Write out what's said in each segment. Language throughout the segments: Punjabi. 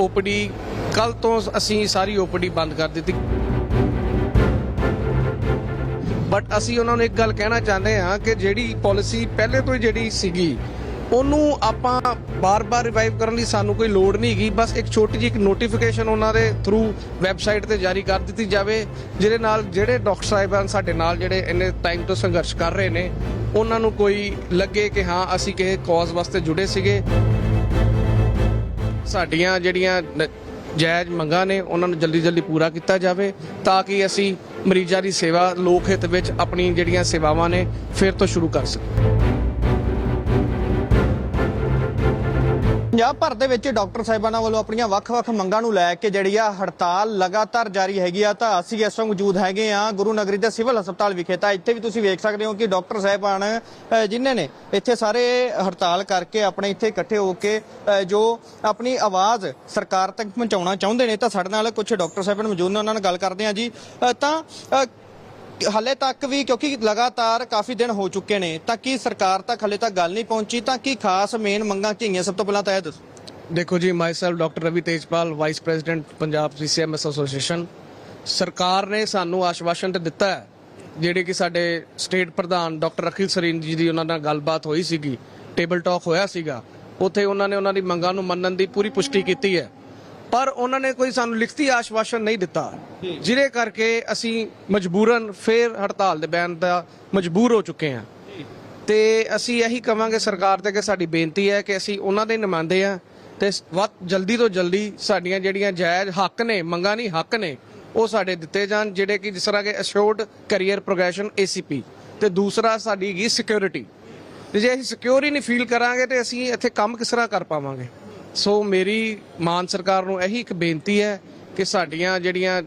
ਓਪੀਡੀ ਕੱਲ ਤੋਂ ਅਸੀਂ ਸਾਰੀ ਓਪੀਡੀ ਬੰਦ ਕਰ ਦਿੱਤੀ। ਬਟ ਅਸੀਂ ਉਹਨਾਂ ਨੂੰ ਇੱਕ ਗੱਲ ਕਹਿਣਾ ਚਾਹੁੰਦੇ ਹਾਂ ਕਿ ਜਿਹੜੀ ਪਾਲਿਸੀ ਪਹਿਲੇ ਤੋਂ ਹੀ ਜਿਹੜੀ ਸੀਗੀ, ਉਹਨੂੰ ਆਪਾਂ ਬਾਰ-ਬਾਰ ਰਿਵਾਈਵ ਕਰਨ ਦੀ ਸਾਨੂੰ ਕੋਈ ਲੋੜ ਨਹੀਂ ਹੈਗੀ। ਬਸ ਇੱਕ ਛੋਟੀ ਜਿਹੀ ਇੱਕ ਨੋਟੀਫਿਕੇਸ਼ਨ ਉਹਨਾਂ ਦੇ ਥਰੂ ਵੈਬਸਾਈਟ ਤੇ ਜਾਰੀ ਕਰ ਦਿੱਤੀ ਜਾਵੇ, ਜਿਹਦੇ ਨਾਲ ਜਿਹੜੇ ਡਾਕਟਰ ਸਾਹਿਬਾਨ ਸਾਡੇ ਨਾਲ ਜਿਹੜੇ ਇੰਨੇ ਟਾਈਮ ਤੋਂ ਸੰਘਰਸ਼ ਕਰ ਰਹੇ ਨੇ, ਉਹਨਾਂ ਨੂੰ ਕੋਈ ਲੱਗੇ ਕਿ ਹਾਂ, ਅਸੀਂ ਕਿਸੇ ਕਾਜ਼ ਵਾਸਤੇ ਜੁੜੇ ਸੀਗੇ। ਸਾਡੀਆਂ ਜਿਹੜੀਆਂ ਨ- ਜਾਇਜ਼ ਮੰਗਾਂ ਨੇ, ਉਹਨਾਂ ਨੂੰ ਜਲਦੀ ਜਲਦੀ ਪੂਰਾ ਕੀਤਾ ਜਾਵੇ ਤਾਂ ਕਿ ਅਸੀਂ ਮਰੀਜ਼ਾਂ ਦੀ ਸੇਵਾ ਲੋਕ ਹਿੱਤ ਵਿੱਚ ਆਪਣੀ ਜਿਹੜੀਆਂ ਸੇਵਾਵਾਂ ਨੇ, ਫਿਰ ਤੋਂ ਸ਼ੁਰੂ ਕਰ ਸਕੀਏ। ਪੰਜਾਬ ਭਰ ਦੇ ਵਿੱਚ ਡਾਕਟਰ ਸਾਹਿਬਾਨਾਂ ਵੱਲੋਂ ਆਪਣੀਆਂ ਵੱਖ-ਵੱਖ ਮੰਗਾਂ ਨੂੰ ਲੈ ਕੇ ਜਿਹੜੀ ਆ ਹੜਤਾਲ ਲਗਾਤਾਰ ਜਾਰੀ ਹੈਗੀ ਆ ਤਾਂ ਅਸੀਂ ਇਸ ਵਕਤ ਮੌਜੂਦ ਹੈਗੇ ਆ ਗੁਰੂ ਨਗਰੀ ਦੇ ਸਿਵਲ ਹਸਪਤਾਲ ਵਿਖੇ। ਤਾਂ ਇੱਥੇ ਵੀ ਤੁਸੀਂ ਵੇਖ ਸਕਦੇ ਹੋ ਕਿ ਡਾਕਟਰ ਸਾਹਿਬਾਨ ਅ, ਜਿਨ੍ਹਾਂ ਨੇ ਇੱਥੇ ਸਾਰੇ ਹੜਤਾਲ ਕਰਕੇ ਆਪਣੇ ਇੱਥੇ ਇਕੱਠੇ ਹੋ ਕੇ ਜੋ ਆਪਣੀ ਆਵਾਜ਼ ਸਰਕਾਰ ਤੱਕ ਪਹੁੰਚਾਉਣਾ ਚਾਹੁੰਦੇ ਨੇ ਤਾਂ ਸਾਡੇ ਨਾਲ ਕੁਝ ਡਾਕਟਰ ਸਾਹਿਬਾਨ ਮੌਜੂਦ ਨੇ ਉਹਨਾਂ ਨਾਲ ਗੱਲ ਕਰਦੇ ਆ ਜੀ। ਤਾਂ ਹਾਲੇ ਤੱਕ ਵੀ ਕਿਉਂਕਿ ਲਗਾਤਾਰ ਕਾਫੀ ਦਿਨ ਹੋ ਚੁੱਕੇ ਨੇ, ਤਾਂ ਕੀ ਸਰਕਾਰ ਤੱਕ ਹਾਲੇ ਤੱਕ ਗੱਲ ਨਹੀਂ ਪਹੁੰਚੀ? ਤਾਂ ਕੀ ਖਾਸ ਮੇਨ ਮੰਗਾਂ ਕੀ ਹੈਗੀਆਂ ਸਭ ਤੋਂ ਪਹਿਲਾਂ ਤਾਂ ਇਹ ਦੱਸੋ। ਦੇਖੋ ਜੀ myself doctor Ravi Tejpal, vice president Punjab CCMS association. ਸਰਕਾਰ ਨੇ ਸਾਨੂੰ ਆਸ਼ਵਾਸਨ ਤੇ ਦਿੱਤਾ ਹੈ, ਜਿਹੜੇ ਕਿ ਸਾਡੇ ਸਟੇਟ ਪ੍ਰਧਾਨ ਡਾਕਟਰ ਅਖਿਲ ਸਰੀਨ ਜੀ ਦੀ ਉਹਨਾਂ ਨਾਲ ਗੱਲਬਾਤ ਹੋਈ ਸੀਗੀ, ਟੇਬਲ ਟਾਕ ਹੋਇਆ ਸੀਗਾ। ਉੱਥੇ ਉਹਨਾਂ ਨੇ ਉਹਨਾਂ ਦੀ ਮੰਗਾਂ ਨੂੰ ਮੰਨਣ ਦੀ ਪੂਰੀ ਪੁਸ਼ਟੀ ਕੀਤੀ ਹੈ। ਪਰ ਉਹਨਾਂ ਨੇ ਕੋਈ ਸਾਨੂੰ ਲਿਖਤੀ ਆਸ਼ਵਾਸਨ ਨਹੀਂ ਦਿੱਤਾ। ਜਿਹਦੇ ਕਰਕੇ ਅਸੀਂ ਮਜਬੂਰਨ ਫੇਰ ਹੜਤਾਲ ਦੇ ਬਿਆਨ ਦਾ ਮਜਬੂਰ ਹੋ ਚੁੱਕੇ ਹਾਂ। ਤੇ ਅਸੀਂ ਇਹੀ ਕਵਾਂਗੇ ਸਰਕਾਰ ਤੇ ਕਿ ਸਾਡੀ ਬੇਨਤੀ ਹੈ ਕਿ ਅਸੀਂ ਉਹਨਾਂ ਦੇ ਨੁਮਾਇੰਦੇ ਆ ਤੇ ਵੱਧ ਜਲਦੀ ਤੋਂ ਜਲਦੀ ਸਾਡੀਆਂ ਜਿਹੜੀਆਂ ਜਾਇਜ਼ ਹੱਕ ਨੇ, ਮੰਗਾਂ ਨਹੀਂ, ਹੱਕ ਨੇ, ਉਹ ਸਾਡੇ ਦਿੱਤੇ ਜਾਣ, ਜਿਹੜੇ ਕਿ ਜਿਸ ਤਰ੍ਹਾਂ ਕਿ ਅਸ਼ੋਰਡ ਕੈਰੀਅਰ ਪ੍ਰੋਗਰੈਸ਼ਨ ACP ਤੇ ਦੂਸਰਾ ਸਾਡੀ ਹੈਗੀ ਸਿਕਿਉਰਿਟੀ ਤੇ ਜੇ ਅਸੀਂ ਸਿਕਿਉਰ ਹੀ ਨਹੀਂ ਫੀਲ ਕਰਾਂਗੇ ਤੇ ਅਸੀਂ ਇੱਥੇ ਕੰਮ ਕਿਸ ਤਰ੍ਹਾਂ ਕਰ ਪਾਵਾਂਗੇ? ਸੋ ਮੇਰੀ ਮਾਨ ਸਰਕਾਰ ਨੂੰ ਇਹੀ ਇੱਕ ਬੇਨਤੀ ਹੈ ਕਿ ਸਾਡੀਆਂ ਜਿਹੜੀਆਂ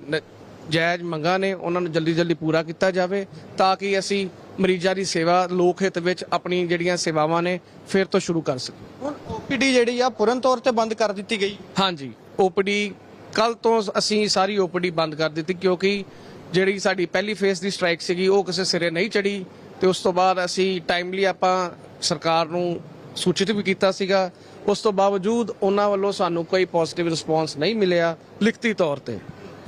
ਜਾਇਜ਼ ਮੰਗਾਂ ਨੇ ਉਹਨਾਂ ਨੂੰ ਜਲਦੀ ਜਲਦੀ ਪੂਰਾ ਕੀਤਾ ਜਾਵੇ ਤਾਂ ਕਿ ਅਸੀਂ ਮਰੀਜ਼ਾਂ ਦੀ ਸੇਵਾ ਲੋਕ ਹਿੱਤ ਵਿੱਚ ਆਪਣੀ ਜਿਹੜੀਆਂ ਸੇਵਾਵਾਂ ਨੇ ਫਿਰ ਤੋਂ ਸ਼ੁਰੂ ਕਰ ਸਕੀਏ। ਹੁਣ ਓਪੀਡੀ ਜਿਹੜੀ ਆ ਪੂਰਨ ਤੌਰ ਤੇ ਬੰਦ ਕਰ ਦਿੱਤੀ ਗਈ। ਹਾਂਜੀ ਓਪੀਡੀ ਕੱਲ ਤੋਂ ਅਸੀਂ ਸਾਰੀ ਓਪੀਡੀ ਬੰਦ ਕਰ ਦਿੱਤੀ ਕਿਉਂਕਿ ਜਿਹੜੀ ਸਾਡੀ ਪਹਿਲੀ ਫੇਸ ਦੀ ਸਟ੍ਰਾਈਕ ਸੀਗੀ ਉਹ ਕਿਸੇ ਸਿਰੇ ਨਹੀਂ ਚੜੀ ਤੇ ਉਸ ਤੋਂ ਬਾਅਦ ਅਸੀਂ ਟਾਈਮਲੀ ਆਪਾਂ ਸਰਕਾਰ ਨੂੰ ਸੂਚਿਤ ਵੀ ਕੀਤਾ ਸੀਗਾ। ਉਸ ਤੋਂ ਬਾਵਜੂਦ ਉਹਨਾਂ ਵੱਲੋਂ ਸਾਨੂੰ ਕੋਈ ਪੋਜ਼ਿਟਿਵ ਰਿਸਪੌਂਸ ਨਹੀਂ ਮਿਲਿਆ ਲਿਖਤੀ ਤੌਰ ਤੇ।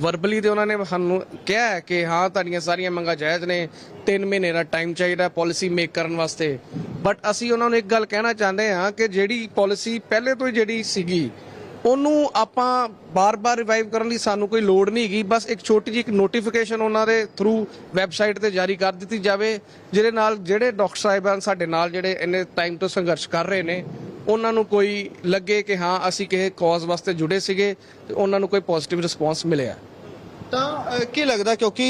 ਵਰਬਲੀ ਤੇ ਉਹਨਾਂ ਨੇ ਸਾਨੂੰ ਕਿਹਾ ਹੈ ਕਿ ਹਾਂ, ਤੁਹਾਡੀਆਂ ਸਾਰੀਆਂ ਮੰਗਾਂ ਜਾਇਜ਼ ਨੇ 3 ਮਹੀਨੇ ਦਾ ਟਾਈਮ ਚਾਹੀਦਾ ਪਾਲਿਸੀ ਮੇਕ ਕਰਨ ਵਾਸਤੇ। ਬਟ ਅਸੀਂ ਉਹਨਾਂ ਨੂੰ ਇੱਕ ਗੱਲ ਕਹਿਣਾ ਚਾਹੁੰਦੇ ਹਾਂ ਕਿ ਜਿਹੜੀ ਪਾਲਿਸੀ ਪਹਿਲੇ ਤੋਂ ਹੀ ਜਿਹੜੀ ਸੀਗੀ ਉਹਨੂੰ ਆਪਾਂ ਬਾਰ-ਬਾਰ ਰਿਵਾਈਵ ਕਰਨ ਲਈ ਸਾਨੂੰ ਕੋਈ ਲੋੜ ਨਹੀਂ ਹੈਗੀ। ਬਸ ਇੱਕ ਛੋਟੀ ਜਿਹੀ ਇੱਕ ਨੋਟੀਫਿਕੇਸ਼ਨ ਉਹਨਾਂ ਦੇ ਥਰੂ ਵੈਬਸਾਈਟ ਤੇ ਜਾਰੀ ਕਰ ਦਿੱਤੀ ਜਾਵੇ, ਜਿਹਦੇ ਨਾਲ ਜਿਹੜੇ ਡਾਕਟਰ ਸਾਹਿਬਾਨ ਸਾਡੇ ਨਾਲ ਜਿਹੜੇ ਇੰਨੇ ਟਾਈਮ ਤੋਂ ਸੰਘਰਸ਼ ਕਰ ਰਹੇ ਨੇ, ਉਹਨਾਂ ਨੂੰ ਕੋਈ ਲੱਗੇ ਕਿ ਹਾਂ, ਅਸੀਂ ਕਿਸੇ ਕਾਜ਼ ਵਾਸਤੇ ਜੁੜੇ ਸੀਗੇ ਤੇ ਉਹਨਾਂ ਨੂੰ ਕੋਈ ਪੋਜ਼ਿਟਿਵ ਰਿਸਪੌਂਸ ਮਿਲਿਆ। ਤਾਂ ਕੀ ਲੱਗਦਾ ਕਿਉਂਕਿ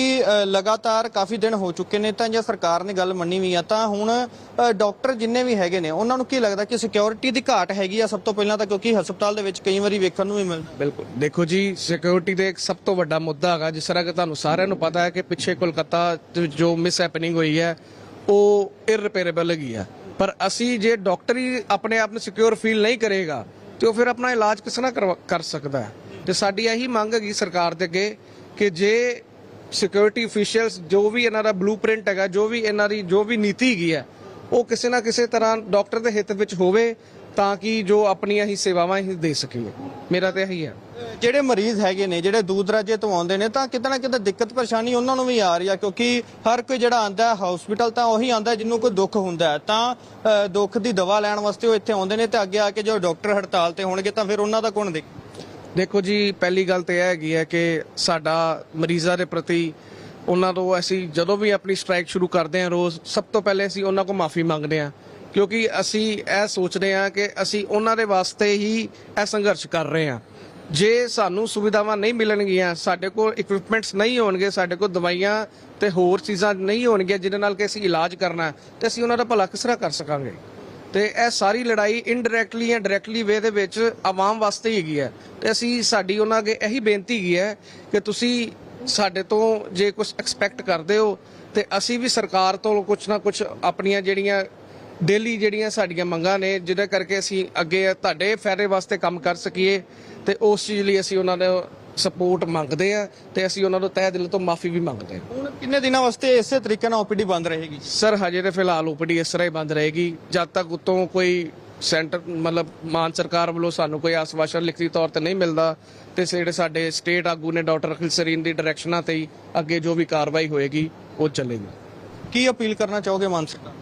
ਲਗਾਤਾਰ ਕਾਫੀ ਦਿਨ ਹੋ ਚੁੱਕੇ ਨੇ ਤਾਂ ਜੇ ਸਰਕਾਰ ਨੇ ਗੱਲ ਮੰਨੀ ਵੀ ਆ ਤਾਂ ਹੁਣ ਅ, ਡਾਕਟਰ ਜਿੰਨੇ ਵੀ ਹੈਗੇ ਨੇ ਉਹਨਾਂ ਨੂੰ ਕੀ ਲੱਗਦਾ ਕਿ ਸਿਕਿਉਰਿਟੀ ਦੀ ਘਾਟ ਹੈਗੀ ਆ ਸਭ ਤੋਂ ਪਹਿਲਾਂ ਤਾਂ ਕਿਉਂਕਿ ਹਸਪਤਾਲ ਦੇ ਵਿੱਚ ਕਈ ਵਾਰੀ ਵੇਖਣ ਨੂੰ ਵੀ ਮਿਲ ਬਿਲਕੁਲ। ਦੇਖੋ ਜੀ ਸਿਕਿਉਰਿਟੀ ਦੇ ਇੱਕ ਸਭ ਤੋਂ ਵੱਡਾ ਮੁੱਦਾ ਹੈਗਾ ਜਿਸ ਤਰ੍ਹਾਂ ਕਿ ਤੁਹਾਨੂੰ ਸਾਰਿਆਂ ਨੂੰ ਪਤਾ ਹੈ ਕਿ ਪਿੱਛੇ ਕੋਲਕਾਤਾ ਵਿੱਚ ਜੋ ਮਿਸ ਹੈਪਨਿੰਗ ਹੋਈ ਹੈ ਉਹ ਇਰਰਿਪੇਅਰੇਬਲ ਹੈਗੀ ਆ। ਪਰ ਅਸੀਂ ਜੇ ਡਾਕਟਰ ਹੀ ਆਪਣੇ ਆਪ ਨੂੰ ਸਿਕਿਉਰ ਫੀਲ ਨਹੀਂ ਕਰੇਗਾ ਤੇ ਉਹ ਫਿਰ ਆਪਣਾ ਇਲਾਜ ਕਿਸ ਤਰ੍ਹਾਂ ਕਰਵਾ- ਕਰ ਸਕਦਾ ਹੈ? ਤੇ ਸਾਡੀ ਇਹੀ ਮੰਗ ਹੈਗੀ ਸਰਕਾਰ ਦੇ ਅੱਗੇ ਕਿ ਜੇ ਸਿਕਿਉਰਿਟੀ ਅਫੀਸ਼ੀਅਲਸ ਜੋ ਵੀ ਇਹਨਾਂ ਦਾ ਬਲੂਪ੍ਰਿੰਟ ਹੈਗਾ, ਜੋ ਵੀ ਇਹਨਾਂ ਦੀ, ਜੋ ਵੀ ਨੀਤੀ ਹੈਗੀ ਹੈ, ਉਹ ਕਿਸੇ ਨਾ ਕਿਸੇ ਤਰ੍ਹਾਂ ਡਾਕਟਰ ਦੇ ਹਿੱਤ ਵਿੱਚ ਹੋਵੇ ਤਾਂ ਕਿ ਜੋ ਆਪਣੀਆਂ ਹੀ ਸੇਵਾਵਾਂ ਹੀ ਦੇ ਸਕੀਏ ਮੇਰਾ ਤੇ ਇਹੀ ਹੈ। ਜਿਹੜੇ ਮਰੀਜ਼ ਹੈਗੇ ਨੇ, ਜਿਹੜੇ ਦੂਰ ਦਰਾਜੇ ਤੋਂ ਆਉਂਦੇ ਨੇ, ਤਾਂ ਕਿਤੇ ਨਾ ਕਿਤੇ ਦਿੱਕਤ ਪਰੇਸ਼ਾਨੀ ਉਹਨਾਂ ਨੂੰ ਵੀ ਆ ਰਹੀ ਆ, ਕਿਉਂਕਿ ਹਰ ਕੋਈ ਜਿਹੜਾ ਆਂਦਾ ਹਸਪੀਟਲ ਤਾਂ ਉਹੀ ਆਂਦਾ ਜਿਹਨੂੰ ਕੋਈ ਦੁੱਖ ਹੁੰਦਾ ਹੈ। ਤਾਂ ਦੁੱਖ ਦੀ ਦਵਾ ਲੈਣ ਵਾਸਤੇ ਉਹ ਇੱਥੇ ਆਉਂਦੇ ਨੇ ਤੇ ਅੱਗੇ ਆ ਕੇ ਜੋ ਡਾਕਟਰ ਹੜਤਾਲ ਤੇ ਹੋਣਗੇ ਤਾਂ ਫਿਰ ਉਹਨਾਂ ਦਾ ਕੌਣ ਦੇਖ ਦੇਖੋ ਜੀ ਪਹਿਲੀ ਗੱਲ ਤੇ ਇਹ ਹੈਗੀ ਹੈ ਕਿ ਸਾਡਾ ਮਰੀਜ਼ਾਂ ਦੇ ਪ੍ਰਤੀ ਉਹਨਾਂ ਤੋਂ ਅਸੀਂ ਜਦੋਂ ਵੀ ਆਪਣੀ ਸਟ੍ਰਾਈਕ ਸ਼ੁਰੂ ਕਰਦੇ ਹਾਂ ਰੋਜ਼ ਸਭ ਤੋਂ ਪਹਿਲੇ ਅਸੀਂ ਉਹਨਾਂ ਕੋਲ ਮਾਫੀ ਮੰਗਦੇ ਹਾਂ। ਕਿਉਂਕਿ ਅਸੀਂ ਇਹ ਸੋਚਦੇ ਹਾਂ ਕਿ ਅਸੀਂ ਉਹਨਾਂ ਦੇ ਵਾਸਤੇ ਹੀ ਇਹ ਸੰਘਰਸ਼ ਕਰ ਰਹੇ ਹਾਂ। ਜੇ ਸਾਨੂੰ ਸੁਵਿਧਾਵਾਂ ਨਹੀਂ ਮਿਲਣਗੀਆਂ ਸਾਡੇ ਕੋਲ ਇਕਵਿਪਮੈਂਟਸ ਨਹੀਂ ਹੋਣਗੇ ਸਾਡੇ ਕੋਲ ਦਵਾਈਆਂ ਤੇ ਹੋਰ ਚੀਜ਼ਾਂ ਨਹੀਂ ਹੋਣਗੀਆਂ ਜਿਹਦੇ ਨਾਲ ਕਿ ਅਸੀਂ ਇਲਾਜ ਕਰਨਾ ਹੈ, ਤੇ ਅਸੀਂ ਉਹਨਾਂ ਦਾ ਭਲਾ ਕਿਸ ਤਰ੍ਹਾਂ ਕਰ ਸਕਾਂਗੇ। ਤੇ ਇਹ ਸਾਰੀ ਲੜਾਈ ਇਨਡਾਇਰੈਕਟਲੀ ਜਾਂ ਡਾਇਰੈਕਟਲੀ ਵੇ ਦੇ ਵਿੱਚ ਆਵਾਮ ਵਾਸਤੇ ਹੀ ਹੈਗੀ ਹੈ। ਤੇ ਅਸੀਂ ਸਾਡੀ ਉਹਨਾਂ ਅੱਗੇ ਇਹੀ ਬੇਨਤੀ ਹੈਗੀ ਹੈ ਕਿ ਤੁਸੀਂ ਸਾਡੇ ਤੋਂ ਜੇ ਕੁਝ ਐਕਸਪੈਕਟ ਕਰਦੇ ਹੋ, ਤੇ ਅਸੀਂ ਵੀ ਸਰਕਾਰ ਤੋਂ ਕੁਝ ਨਾ ਕੁਝ ਆਪਣੀਆਂ ਜਿਹੜੀਆਂ ਡੇਲੀ ਜਿਹੜੀਆਂ ਸਾਡੀਆਂ ਮੰਗਾਂ ਨੇ, ਜਿਹਦੇ ਕਰਕੇ ਅਸੀਂ ਅੱਗੇ ਤੁਹਾਡੇ ਫਾਇਦੇ ਵਾਸਤੇ ਕੰਮ ਕਰ ਸਕੀਏ, ਤੇ ਉਸ ਚੀਜ਼ ਲਈ ਅਸੀਂ ਉਹਨਾਂ ਨੇ ਸਪੋਰਟ ਮੰਗਦੇ ਆ ਤੇ ਅਸੀਂ ਉਹਨਾਂ ਤੋਂ ਤਹਿ ਦਿਲ ਤੋਂ ਮਾਫੀ ਵੀ ਮੰਗਦੇ ਹਾਂ। ਹੁਣ ਕਿੰਨੇ ਦਿਨਾਂ ਵਾਸਤੇ ਇਸੇ ਤਰੀਕੇ ਨਾਲ ਓਪੀਡੀ ਬੰਦ ਰਹੇਗੀ ਸਰ ਹਜੇ ਤੇ ਫਿਲਹਾਲ ਓਪੀਡੀ ਇਸ ਤਰ੍ਹਾਂ ਹੀ ਬੰਦ ਰਹੇਗੀ। ਜਦ ਤੱਕ ਉਤੋਂ ਕੋਈ ਸੈਂਟਰ ਮਤਲਬ ਮਾਨ ਸਰਕਾਰ ਵੱਲੋਂ ਸਾਨੂੰ ਕੋਈ ਆਸਵਾਸ਼ਨ ਲਿਖਤੀ ਤੌਰ ਤੇ ਨਹੀਂ ਮਿਲਦਾ ਤੇ ਜਿਹੜੇ ਸਾਡੇ ਸਟੇਟ ਆਗੂ ਨੇ ਡਾਕਟਰ ਅਖਿਲ ਸਰੀਨ ਦੀ ਡਾਇਰੈਕਸ਼ਨਾਂ ਤੇ ਹੀ ਅੱਗੇ ਜੋ ਵੀ ਕਾਰਵਾਈ ਹੋਏਗੀ ਉਹ ਚੱਲੇਗੀ। ਕੀ ਅਪੀਲ ਕਰਨਾ ਚਾਹੋਗੇ ਮਾਨ ਸਰਕਾਰ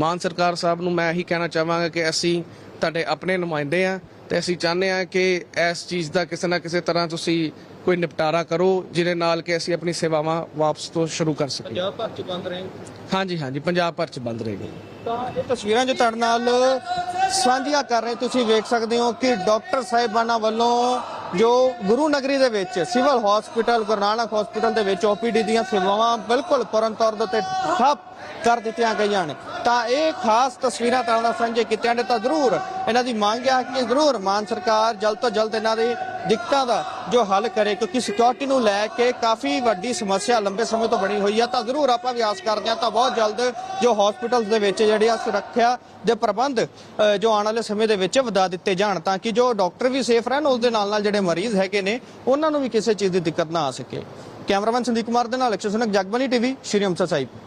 ਮਾਨ ਸਰਕਾਰ ਸਾਹਿਬ ਨੂੰ ਮੈਂ ਇਹੀ ਕਹਿਣਾ ਚਾਹਾਂਗਾ ਕਿ ਅਸੀਂ ਤੁਹਾਡੇ ਆਪਣੇ ਨੁਮਾਇੰਦੇ ਆ ਤੇ ਅਸੀਂ ਚਾਹੁੰਦੇ ਆ ਕਿ ਇਸ ਚੀਜ਼ ਦਾ ਕਿਸੇ ਨਾ ਕਿਸੇ ਤਰ੍ਹਾਂ ਤੁਸੀਂ ਕੋਈ ਨਿਪਟਾਰਾ ਕਰੋ ਜਿਹਦੇ ਨਾਲ ਕਿ ਅਸੀਂ ਆਪਣੀ ਸੇਵਾਵਾਂ ਵਾਪਸ ਤੋਂ ਸ਼ੁਰੂ ਕਰ ਸਕੀਏ। ਪੰਜਾਬ ਭਰ ਚ ਬੰਦ ਰਹੇ ਹਾਂਜੀ ਹਾਂਜੀ ਪੰਜਾਬ ਭਰ ਚ ਬੰਦ ਰਹੇਗੀ। ਤਾਂ ਇਹ ਤਸਵੀਰਾਂ ਜੋ ਤੁਹਾਡੇ ਨਾਲ ਸਾਂਝੀਆਂ ਕਰ ਰਹੇ ਤੁਸੀਂ ਵੇਖ ਸਕਦੇ ਹੋ ਕਿ ਡਾਕਟਰ ਸਾਹਿਬਾਨਾਂ ਵੱਲੋਂ ਜੋ ਗੁਰੂ ਨਗਰੀ ਦੇ ਵਿੱਚ civil hospital Guru Nanak hospital ਦੇ ਵਿੱਚ ਓਪੀਡੀ ਦੀਆਂ ਸੇਵਾਵਾਂ ਬਿਲਕੁਲ ਪੂਰਨ ਤੌਰ ਦੇ ਉੱਤੇ ਠੱਪ ਕਰ ਦਿੱਤੀਆਂ ਗਈਆਂ ਨੇ। ਤਾਂ ਇਹ ਖਾਸ ਤਸਵੀਰਾਂ ਤਾਂ ਨਾਲ ਸਾਂਝੇ ਕੀਤੀਆਂ ਨੇ, ਤਾਂ ਜ਼ਰੂਰ ਇਹਨਾਂ ਦੀ ਮੰਗ ਹੈ ਕਿ ਜ਼ਰੂਰ ਮਾਨ ਸਰਕਾਰ ਜਲਦ ਤੋਂ ਜਲਦ ਇਹਨਾਂ ਦੀ ਦਿੱਕਤਾਂ ਦਾ ਜੋ ਹੱਲ ਕਰੇ, ਕਿਉਂਕਿ ਸਿਕਿਉਰਿਟੀ ਨੂੰ ਲੈ ਕੇ ਕਾਫੀ ਵੱਡੀ ਸਮੱਸਿਆ ਲੰਬੇ ਸਮੇਂ ਤੋਂ ਬਣੀ ਹੋਈ ਹੈ ਤਾਂ ਜ਼ਰੂਰ ਆਪਾਂ ਵੀ ਆਸ ਕਰਦੇ ਹਾਂ, ਤਾਂ ਬਹੁਤ ਜਲਦ ਜੋ ਹਸਪੀਟਲਸ ਦੇ ਵਿੱਚ ਜਿਹੜੇ ਆ ਸੁਰੱਖਿਆ ਦੇ ਪ੍ਰਬੰਧ ਜੋ ਆਉਣ ਵਾਲੇ ਸਮੇਂ ਦੇ ਵਿੱਚ ਵਧਾ ਦਿੱਤੇ ਜਾਣ, ਤਾਂ ਕਿ ਜੋ ਡਾਕਟਰ ਵੀ ਸੇਫ ਰਹਿਣ ਉਸ ਦੇ ਨਾਲ ਨਾਲ ਜਿਹੜੇ ਮਰੀਜ਼ ਹੈਗੇ ਨੇ, ਉਹਨਾਂ ਨੂੰ ਵੀ ਕਿਸੇ ਚੀਜ਼ ਦੀ ਦਿੱਕਤ ਨਾ ਆ ਸਕੇ। ਕੈਮਰਾਮੈਨ ਸੰਦੀਪ ਕੁਮਾਰ ਦੇ ਨਾਲ ਅਕਸ਼ਰ ਸੁਨਕ ਜਗਬਨੀ ਟੀਵੀ, ਸ਼੍ਰੀ ਅੰਮ੍ਰਿਤਸਰ ਸਾਹਿਬ।